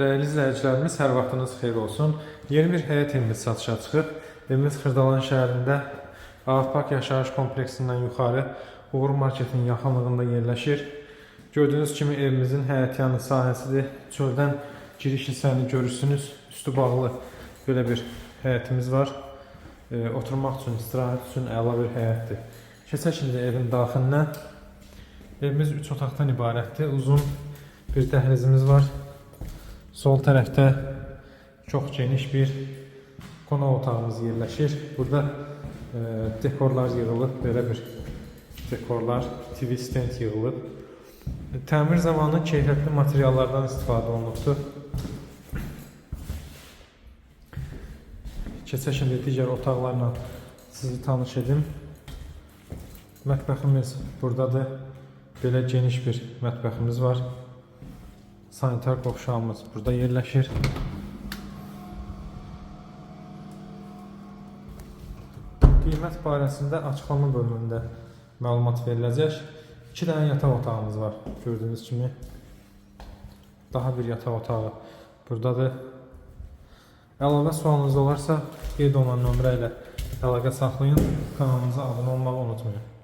Değerli izləyicilərimiz, hər vaxtınız xeyir olsun. Yeni bir həyət evimiz satışa çıxıb. Evimiz Xırdalan şəhərində Ağpark yaşayış kompleksindən yuxarı Uğur Marketin yaxınlığında yerləşir. Gördüyünüz kimi evimizin həyətyanı sahəsidir. Çöldən giriş hissəni görürsünüz. Üstü bağlı belə bir həyətimiz var. E, oturmaq üçün, istirahət üçün əla bir həyətdir. Keçək şimdi evin daxilinə. Evimiz 3 otaqdan ibarətdir. Uzun bir dəhlizimiz var. Sol tərəfdə çox geniş bir qonaq otağımız yerləşir. Burada e, dekorlar yığılıb, belə bir dekorlar, TV stand yığılıb. Təmir zamanı keyfiyyətli materiallardan istifadə olunubdur. Keçək şimdi digər otaqlarla sizi tanış edim. Mətbəximiz buradadır. Belə geniş bir mətbəximiz var. Sanitar qovşağımız burada yerləşir. Qiymət barəsində açıqlama bölümündə məlumat veriləcək. 2 dənə yataq otağımız var. Gördüyünüz kimi daha bir yataq otağı buradadır. Əlavə sualınız olarsa qeyd olunan nömrə ilə əlaqə saxlayın. Kanalımıza abunə olmağı unutmayın.